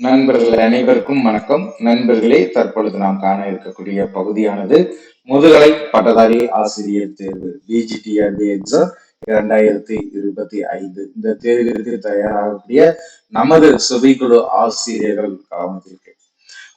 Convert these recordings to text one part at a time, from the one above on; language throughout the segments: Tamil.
நண்பர்கள் அனைவருக்கும் வணக்கம். நண்பர்களே தற்பொழுது நாம் காண இருக்கக்கூடிய பகுதியானது முதுகலை பட்டதாரி ஆசிரியர் தேர்வு பிஜிடிஆர்பி எக்ஸாம் இரண்டாயிரத்தி இருபத்தி ஐந்து. இந்த தேர்விற்கு தயாராகக்கூடிய நமது சுவைக்குழு ஆசிரியர்கள் கவனத்திற்கு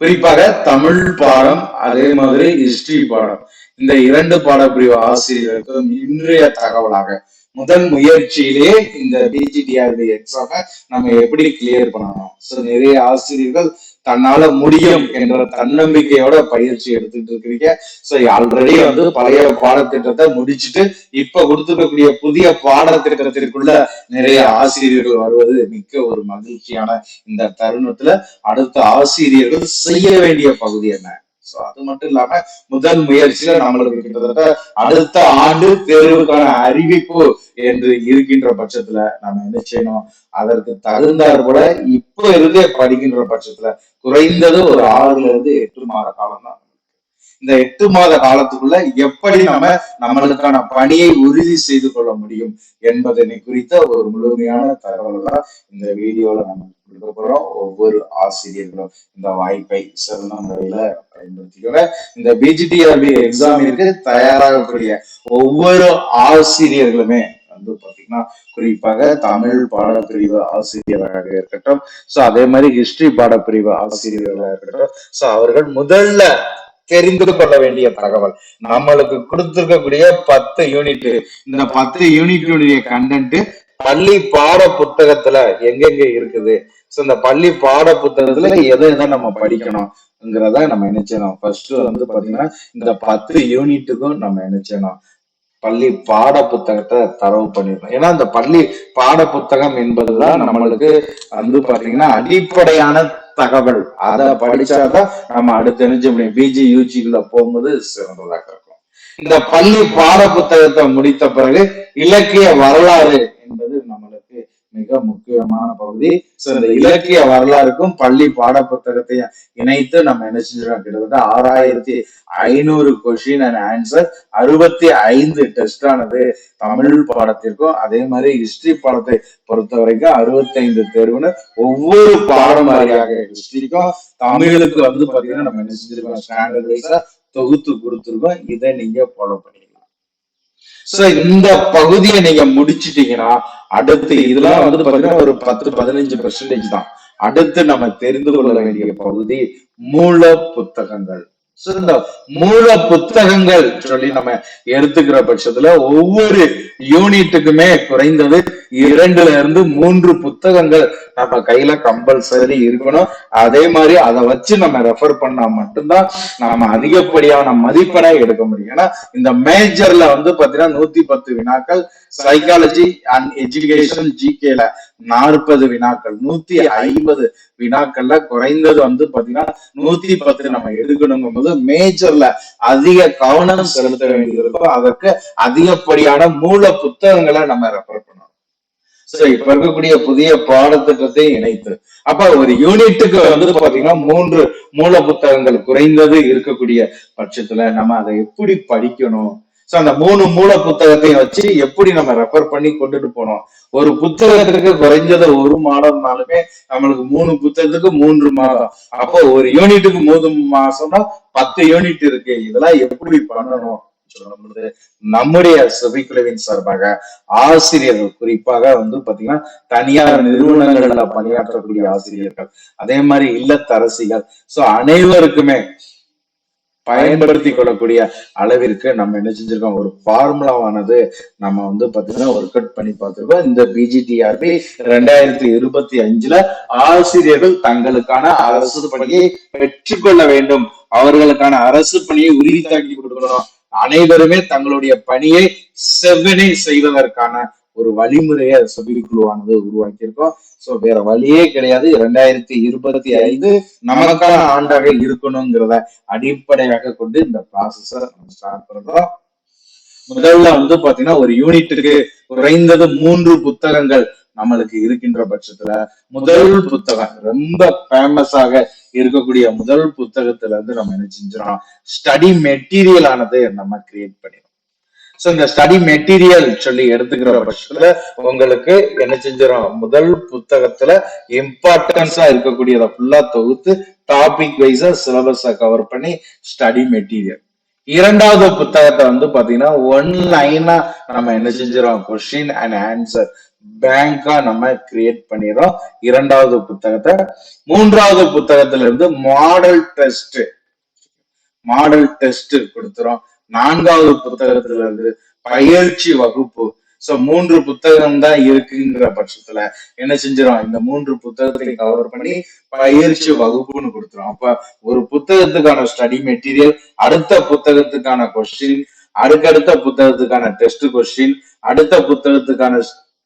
குறிப்பாக தமிழ் பாடம் அதே மாதிரி ஹிஸ்டரி பாடம். இந்த இரண்டு பாடப்பிரிவு ஆசிரியர்களுக்கும் இன்றைய தகவலாக முதல் முயற்சியிலே இந்த பிஜிடிஆருடைய எக்ஸாம நம்ம எப்படி கிளியர் பண்ணணும்? சோ நிறைய ஆசிரியர்கள் தன்னால முடியும் என்ற தன்னம்பிக்கையோட பயிற்சி எடுத்துட்டு இருக்கிறீங்க. சோ ஆல்ரெடி வந்து பழைய பாடத்திட்டத்தை முடிச்சுட்டு இப்ப கொடுத்துருக்கக்கூடிய புதிய பாடத்திட்டத்திற்குள்ள நிறைய ஆசிரியர்கள் வருவது மிக்க ஒரு மகிழ்ச்சியான இந்த தருணத்துல அடுத்த ஆசிரியர்கள் செய்ய வேண்டிய பகுதி என்ன? சோ அது மட்டும் இல்லாம முதல் முயற்சியில நம்மளுக்கு கிட்டத்தட்ட அடுத்த ஆண்டு தேர்வுக்கான அறிவிப்பு என்று இருக்கின்ற பட்சத்துல நம்ம என்ன செய்யணும்? அதற்கு தகுந்தார் போல இப்ப இருந்தே படிக்கின்ற பட்சத்துல குறைந்தது ஒரு ஆறுல இருந்து எட்டு மாத காலம் தான் இந்த எட்டு மாத காலத்துக்குள்ள எப்படி நம்ம நம்மளுக்கான பணியை உறுதி செய்து கொள்ள முடியும் என்பதனை குறித்த ஒரு முழுமையான தகவல் தான் இந்த வீடியோல நம்ம கொடுக்க போறோம் ஒவ்வொரு ஆசிரியர்களும் இந்த வாய்ப்பை சிறந்த முறையில பயன்படுத்திக்கோங்க. இந்த பிஜிடிஆர்பி எக்ஸாமிற்கு தயாராகக்கூடிய ஒவ்வொரு ஆசிரியர்களுமே வந்து பாத்தீங்கன்னா குறிப்பாக தமிழ் பாடப்பிரிவு ஆசிரியராக இருக்கட்டும் சோ அதே மாதிரி ஹிஸ்டரி பாடப்பிரிவு ஆசிரியர்களாக இருக்கட்டும் சோ அவர்கள் முதல்ல தெரிந்து கொள்ள வேண்டிய தகவல் நம்மளுக்கு கொடுத்திருக்கக்கூடிய பத்து யூனிட் இந்த பத்து யூனிட்டுடைய கண்டென்ட் பள்ளி பாட புத்தகத்துல எங்கெங்க இருக்குது? சோ இந்த பள்ளி பாட புத்தகத்துல எதை எதை நம்ம படிக்கணும்ங்கிறத நம்ம நினைச்சணும் ஃபர்ஸ்ட் வந்து பாத்தீங்கன்னா இந்த பத்து யூனிட்டுக்கும் நம்ம நினைச்சணும் பள்ளி பாட புத்தகத்தை தரவு பண்ணிருக்கோம் ஏன்னா அந்த பள்ளி பாட புத்தகம் என்பதுதான் நம்மளுக்கு வந்து பாத்தீங்கன்னா அடிப்படையான தகவல். அதை படிச்சாதான் நம்ம அடுத்து தெரிஞ்ச முடியும். பிஜி யூஜிக்குள்ள போகும்போது சிறந்ததாக இருக்கும். இந்த பள்ளி பாட புத்தகத்தை முடித்த பிறகு இலக்கிய வரலாறு மிக முக்கியமான பகுதி. சோ இந்த இலக்கிய வரலாறுக்கும் பள்ளி பாட புத்தகத்தையும் இணைத்து நம்ம என்ன செஞ்சிருக்கோம்? கிட்டத்தட்ட ஆறாயிரத்தி ஐநூறு கொஸ்டின் அண்ட் ஆன்சர் அறுபத்தி ஐந்து டெஸ்ட் ஆனது தமிழ் பாடத்திற்கும் அதே மாதிரி ஹிஸ்டரி பாடத்தை பொறுத்த வரைக்கும் அறுபத்தி ஐந்து தேர்வுன்னு ஒவ்வொரு பாடம் வாரியாக ஹிஸ்டரிக்கும் தமிழுக்கு வந்து பாத்தீங்கன்னா நம்ம என்ன செஞ்சிருக்கோம்? ஸ்டாண்டர்ட் வைஸா தொகுத்து கொடுத்துருக்கோம். இதை நீங்க ஃபாலோ பண்ணிக்கலாம் சோ இந்த பகுதியை நீங்க முடிச்சிட்டீங்கன்னா அடுத்து இதெல்லாம் வந்து பாத்தீங்கன்னா ஒரு பத்து பதினஞ்சு பெர்சன்டேஜ் தான். அடுத்து நம்ம தெரிந்து கொள்ள வேண்டிய பகுதி மூல புத்தகங்கள். மூல புத்தகங்கள் சொல்லி நம்ம எடுத்துக்கிற பட்சத்துல ஒவ்வொரு யூனிட்டுக்குமே குறைந்தது இரண்டுல இருந்து மூன்று புத்தகங்கள் நம்ம கையில கம்பல்சரி இருக்கணும். அதே மாதிரி அதை வச்சு நம்ம ரெஃபர் பண்ணா மட்டும்தான் நாம அதிகப்படியான மதிப்பெண்ணை எடுக்க முடியும். ஏன்னா இந்த மேஜர்ல வந்து பாத்தீங்கன்னா நூத்தி பத்து வினாக்கள் சைக்காலஜி அண்ட் எஜுகேஷன் ஜிகேல நாற்பது வினாக்கள் நூத்தி ஐம்பது வினாக்கள்ல குறைந்தது வந்து பாத்தீங்கன்னா நூத்தி பத்து நம்ம எடுக்கணுங்கும் போது மேஜர்ல அதிக கவனம் செலுத்த வேண்டியிருக்கும் அதற்கு அதிகப்படியான மூல புத்தகங்களை நம்ம ரெஃபர் பண்ணணும். இப்ப இருக்கக்கூடிய புதிய பாடத்திட்டத்தை இணைத்து. அப்ப ஒரு யூனிட்டுக்கு வந்து பாத்தீங்கன்னா மூன்று மூல புத்தகங்கள் குறைந்தது இருக்கக்கூடிய பட்சத்துல நம்ம அதை எப்படி படிக்கணும்? சோ அந்த மூணு மூல புத்தகத்தையும் வச்சு எப்படி நம்ம ரெஃபர் பண்ணி கொண்டுட்டு போனோம்? ஒரு புத்தகத்திற்கு குறைஞ்சது ஒரு மாதம்னாலுமே நம்மளுக்கு மூணு புத்தகத்துக்கு மூன்று மாதம் அப்போ ஒரு யூனிட்டுக்கு மூணு மாசம்னா பத்து யூனிட் இருக்கு. இதெல்லாம் எப்படி பண்ணணும்? சொல்லும்போது நம்முடைய சுபிக்குழுவின் சார்பாக ஆசிரியர்கள் குறிப்பாக வந்து பாத்தீங்கன்னா தனியார் நிறுவனங்கள்ல பணியாற்றக்கூடிய ஆசிரியர்கள் அதே மாதிரி இல்லத்தரசிகள். சோ அனைவருக்குமே பயன்படுத்தி கொள்ளக்கூடிய அளவிற்கு நம்ம என்ன செஞ்சிருக்கோம்? ஒரு ஃபார்முலாவானது நம்ம வந்து பாத்தீங்கன்னா ஒர்க் அவுட் பண்ணி பார்த்திருக்கோம். இந்த பிஜிடிஆர்பி ரெண்டாயிரத்தி இருபத்தி அஞ்சுல ஆசிரியர்கள் தங்களுக்கான அரசு பணியை பெற்றுக்கொள்ள வேண்டும். அவர்களுக்கான அரசு பணியை உறுதித்தாக்கி கொடுக்கணும். அனைவருமே தங்களுடைய பணியை செவ்வனை செய்வதற்கான ஒரு வழிமுறையை சபைக்குழுவானது உருவாக்கியிருக்கோம். சோ வேற வழியே கிடையாது. இரண்டாயிரத்தி இருபத்தி ஐந்து நமக்கான ஆண்டாக இருக்கணுங்கிறத அடிப்படையாக கொண்டு இந்த ப்ராசஸ நம்ம ஸ்டார்ட் பண்றோம். முதல்ல வந்து பாத்தீங்கன்னா ஒரு யூனிட்டுக்கு குறைந்தது மூன்று புத்தகங்கள் நம்மளுக்கு இருக்கின்ற பட்சத்துல முதல் புத்தகம். ரொம்ப ஃபேமஸாக இருக்கக்கூடிய முதல் புத்தகத்துல இருந்து நம்ம என்ன செஞ்சிடறோம்? ஸ்டடி மெட்டீரியல் ஆனது நம்ம கிரியேட் பண்ணிடும் சோ இந்த ஸ்டடி மெட்டீரியல் சொல்லி எடுத்துக்கிற பட்சத்துல உங்களுக்கு என்ன செஞ்சிடும் முதல் புத்தகத்துல இம்பார்ட்டன்ஸா இருக்கக்கூடியதை ஃபுல்லா தொகுத்து டாபிக் வைஸா சிலபஸ கவர் பண்ணி ஸ்டடி மெட்டீரியல் இரண்டாவது புத்தகத்தை வந்து பாத்தீங்கன்னா ஒன் லைனா நம்ம என்ன செஞ்சிடறோம்? கொஸ்டின் அண்ட் ஆன்சர் பேங்கா நம்ம கிரியேட் பண்ணிடுறோம். இரண்டாவது புத்தகத்தை. மூன்றாவது புத்தகத்துல இருந்து மாடல் டெஸ்ட் மாடல் டெஸ்ட் கொடுத்துறோம். நான்காவது புத்தகத்துல இருந்து பயிற்சி வகுப்பு. சோ மூன்று புத்தகம் தான் இருக்குங்கிற பட்சத்துல என்ன செஞ்சிடும் இந்த மூன்று புத்தகத்தை கவர் பண்ணி பயிற்சி வகுப்புன்னு கொடுத்துரும் அப்ப ஒரு புத்தகத்துக்கான ஸ்டடி மெட்டீரியல் அடுத்த புத்தகத்துக்கான கொஸ்டின் அடுக்கடுத்த புத்தகத்துக்கான டெஸ்ட் கொஸ்டின் அடுத்த புத்தகத்துக்கான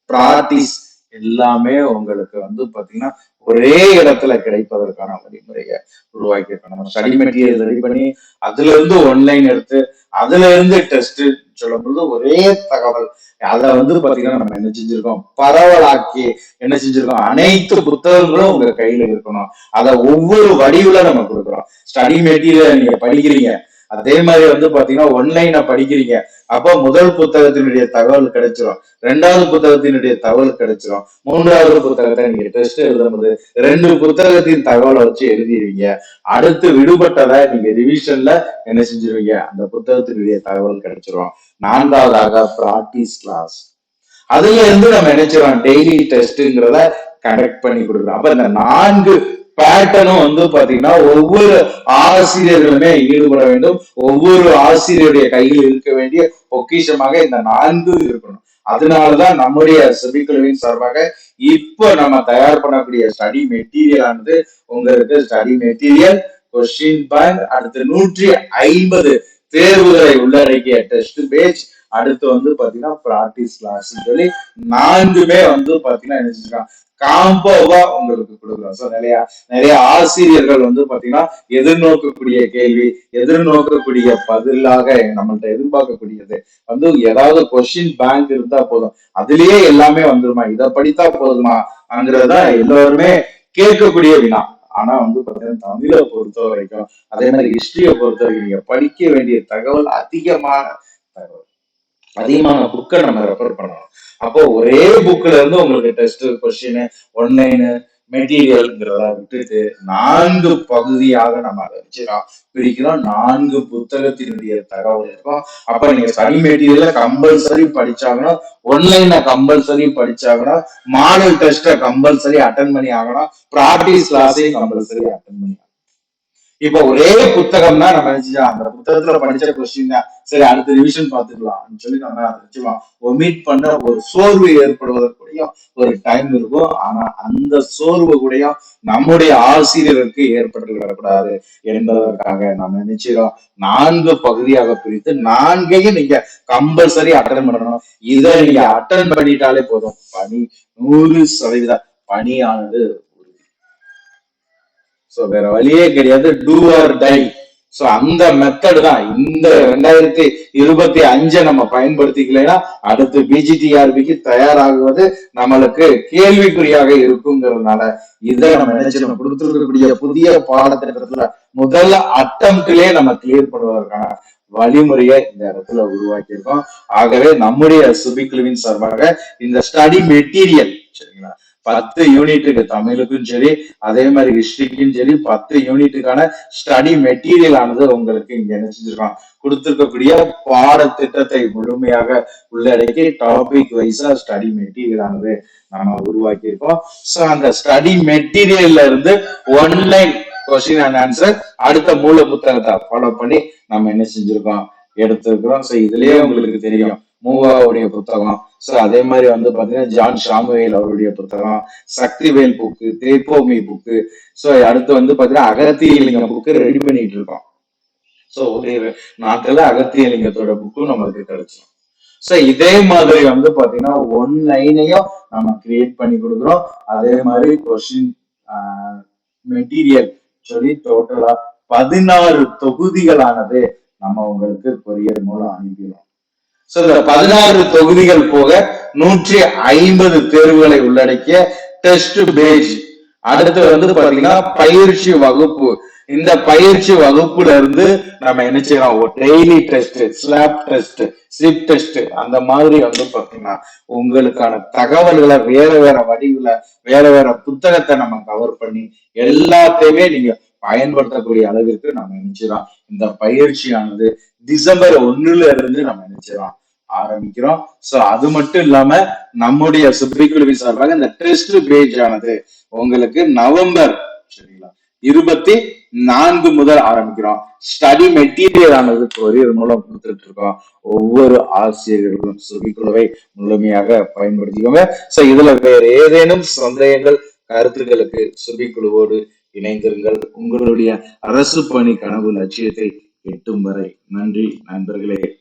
பிராக்டிஸ் எல்லாமே உங்களுக்கு வந்து பாத்தீங்கன்னா ஒரே இடத்துல கிடைப்பதற்கான வழிமுறையை உருவாக்கி நம்ம ஸ்டடி மெட்டீரியல் ரெடி பண்ணி அதுல இருந்து ஒன்லைன் எடுத்து அதுல இருந்து டெஸ்ட் சொல்லும் பொழுது ஒரே தகவல். அதை வந்து பாத்தீங்கன்னா நம்ம என்ன செஞ்சிருக்கோம்? பரவலாக்கி என்ன செஞ்சிருக்கோம்? அனைத்து புத்தகங்களும் உங்க கையில இருக்கணும். அதை ஒவ்வொரு வடிவுல நம்ம கொடுக்குறோம். ஸ்டடி மெட்டீரியல் நீங்க படிக்கிறீங்க. அதே மாதிரி வந்து பாத்தீங்கன்னா ஒன்லைனை படிக்கிறீங்க. அப்போ முதல் புத்தகத்தினுடைய தகவல் கிடைச்சிரும். ரெண்டாவது புத்தகத்தினுடைய தகவல் கிடைச்சிரும். மூன்றாவது புத்தகத்தை நீங்க டெஸ்ட் எழுதும்போது ரெண்டு புத்தகத்தின் தகவலை வச்சு எழுதிடுவீங்க அடுத்து விடுபட்டதை நீங்க ரிவிஷன்ல என்ன செஞ்சிருவீங்க? அந்த புத்தகத்தினுடைய தகவல் கிடைச்சிரும். நான்காவதாக ப்ராக்டிஸ் கிளாஸ் அதுல இருந்து நம்ம நினைச்சிரோம் டெய்லி டெஸ்ட்ங்கிறத கனெக்ட் பண்ணி கொடுக்குறோம் அப்ப இந்த நான்கு பேட்டர்னும் வந்து பாத்தீங்கன்னா ஒவ்வொரு ஆசிரியர்களுமே ஈடுபட வேண்டும். ஒவ்வொரு ஆசிரியருடைய கையில் இருக்க வேண்டிய பொக்கிஷமாக இந்த நான்கு இருக்கணும். அதனாலதான் நம்முடைய செபிக்குழுவின் சார்பாக இப்ப நம்ம தயார் பண்ணக்கூடிய ஸ்டடி மெட்டீரியல் ஆனது உங்களுக்கு ஸ்டடி மெட்டீரியல் கொஸ்டின் பேங்க் அடுத்து நூற்றி ஐம்பது தேர்வுகளை உள்ளடக்கிய டெஸ்ட் பேஜ் அடுத்து வந்து பாத்தீங்கன்னா பிராக்டிஸ் கிளாஸ் சொல்லி நான்குமே வந்து பாத்தீங்கன்னா என்ன செஞ்சிருக்காங்க? காம்போவா உங்களுக்கு கொடுக்குறோம் ஸோ நிறைய நிறைய ஆசிரியர்கள் வந்து பாத்தீங்கன்னா எதிர்நோக்கக்கூடிய கேள்வி எதிர்நோக்கக்கூடிய பதிலாக நம்மள்ட்ட எதிர்பார்க்கக்கூடியது. வந்து ஏதாவது கொஸ்டின் பேங்க் இருந்தா போதும். அதுலயே எல்லாமே வந்துருமா? இதை படித்தா போதுமா? அங்கிறதான் எல்லாருமே கேட்கக்கூடிய வினா. ஆனா வந்து பாத்தீங்கன்னா தமிழை பொறுத்த வரைக்கும் அதே மாதிரி ஹிஸ்டரியை பொறுத்த வரைக்கும் நீங்க படிக்க வேண்டிய தகவல் அதிகமான தகவல். அதிகமான புக்கை நம்ம ரெஃபர் பண்ணணும். அப்போ ஒரே புக்ல இருந்து உங்களுக்கு டெஸ்ட் கொஸ்டின் ஒன்லைனு மெட்டீரியல்ங்கிறத விட்டுட்டு நான்கு பகுதியாக நம்ம அதை வச்சுக்கலாம். பிரிக்கிறோம் நான்கு புத்தகத்தினுடைய தகவல் இருக்கும் அப்ப நீங்க ஸ்டடி மெட்டீரியல கம்பல்சரி படிச்சாங்கன்னா ஒன்லைனை கம்பல்சரி படிச்சாங்கன்னா மாடல் டெஸ்ட கம்பல்சரி அட்டன் பண்ணி ஆகணும். ப்ராக்டிஸ் கிளாஸையும் கம்பல்சரி அட்டன் பண்ணி இப்போ ஒரே புத்தகம் தான் நம்ம நினைச்சோம் அந்த புத்தகத்துல படிச்ச கொஸ்டின் தான் சரி அடுத்த ரிவிஷன் பாத்துக்கலாம் சொல்லி நம்ம அதை வச்சுக்கலாம். ஒமிட் பண்ண ஒரு சோர்வு ஏற்படுவதற்குடையும் ஒரு டைம் இருக்கும். ஆனா அந்த சோர்வு கூடயும் நம்முடைய ஆசிரியருக்கு ஏற்பட்டு விடக்கூடாது என்பதற்காக நம்ம நினைச்சிடும் நான்கு பகுதியாக பிரித்து நான்கையும் நீங்க கம்பல்சரி அட்டன் பண்ணணும். இதை நீங்க அட்டன் பண்ணிட்டாலே போதும். பணி நூறு சதவீத பணியானது சோ வேற வழியே கிடையாது. டூ ஆர் டை சோ அந்த மெத்தட் தான் இந்த ரெண்டாயிரத்தி இருபத்தி அஞ்சை நம்ம பயன்படுத்திக்கலைன்னா அடுத்து பிஜிடிஆர்பிக்கு தயாராகுவது நம்மளுக்கு கேள்விக்குறியாக இருக்குங்கிறதுனால இதை நம்ம நினைச்சு கொடுத்துருக்கக்கூடிய புதிய பாடத்திட்டத்துல முதல்ல அட்டம்ப்ட்லயே நம்ம கிளியர் பண்ணுவதற்கான வழிமுறையை இந்த இடத்துல உருவாக்கியிருக்கோம். ஆகவே நம்முடைய சுபிக்குழுவின் சார்பாக இந்த ஸ்டடி மெட்டீரியல் பத்து யூனிட்டுக்கு தமிழுக்கும் சரி அதே மாதிரி ஹிஸ்டரிக்கும் சரி பத்து யூனிட்டுக்கான ஸ்டடி மெட்டீரியல் ஆனது உங்களுக்கு இங்க என்ன செஞ்சிருக்கோம் கொடுத்திருக்கக்கூடிய பாடத்திட்டத்தை முழுமையாக உள்ளடக்கி டாபிக் வைஸா ஸ்டடி மெட்டீரியல் ஆனது நம்ம உருவாக்கி இருக்கோம் சோ அந்த ஸ்டடி மெட்டீரியல்ல இருந்து ஒன்லைன் கொஸ்டின் அண்ட் ஆன்சர் அடுத்த மூல புத்தகத்தை ஃபாலோ பண்ணி நம்ம என்ன செஞ்சிருக்கோம்? எடுத்திருக்கிறோம். சோ இதுலயே உங்களுக்கு தெரியும். மூவாவுடைய புத்தகம். சோ அதே மாதிரி வந்து பாத்தீங்கன்னா ஜான் ஷாமுவேல் அவருடைய புத்தகம் சக்திவேல் புக்கு தேப்போமி புக்கு சோ அடுத்து வந்து பாத்தீங்கன்னா அகத்தியலிங்க புக்கு ரெடி பண்ணிட்டு இருக்கோம் சோ ஒரு நாட்கள்ல அகத்தியலிங்கத்தோட புக்கும் நம்மளுக்கு கிடைச்சிடும் சோ இதே மாதிரி வந்து பாத்தீங்கன்னா ஒன் லைனையும் நம்ம கிரியேட் பண்ணி கொடுக்குறோம். அதே மாதிரி கொஸ்டின் மெட்டீரியல் சொல்லி டோட்டலா பதினாறு தொகுதிகளானது நம்ம உங்களுக்கு கொரியர் மூலம் அனுப்பிடுவோம் சோ இந்த பதினாறு தொகுதிகள் போக நூற்றி ஐம்பது தேர்வுகளை உள்ளடக்கிய டெஸ்ட் பேஜ் அடுத்து வந்து பாத்தீங்கன்னா பயிற்சி வகுப்பு. இந்த பயிற்சி வகுப்புல இருந்து நம்ம என்ன செய்யலாம்? Daily test slap test slip test அந்த மாதிரி வந்து பாத்தீங்கன்னா உங்களுக்கான தகவல்களை வேற வேற வடிவுல வேற வேற புத்தகத்தை நம்ம கவர் பண்ணி எல்லாத்தையுமே நீங்க பயன்படுத்தக்கூடிய அளவிற்கு நம்ம நினைச்சிடலாம் இந்த பயிற்சியானது டிசம்பர் ஒண்ணுல இருந்து நம்ம நினைச்சிடலாம் ஆரம்பிக்கிறோம். சோ அது மட்டும் இல்லாம நம்முடைய சுப்ரீக்குழுவி சார்பாக இந்த டெஸ்ட் பேஜ் ஆனது உங்களுக்கு நவம்பர் சரிங்களா? இருபத்தி நான்கு முதல் ஆரம்பிக்கிறோம். ஸ்டடி மெட்டீரியல் ஆனது கொரியர் மூலம் கொடுத்துட்டு இருக்கோம். ஒவ்வொரு ஆசிரியர்களும் சுபிக்குழுவை முழுமையாக பயன்படுத்திக்கோங்க. சோ இதுல வேற ஏதேனும் சந்தேகங்கள் கருத்துக்களுக்கு சுபிக்குழுவோடு இணைந்திருங்கள். உங்களுடைய அரசு பணி கனவு லட்சியத்தை எட்டும் வரை. நன்றி நண்பர்களே.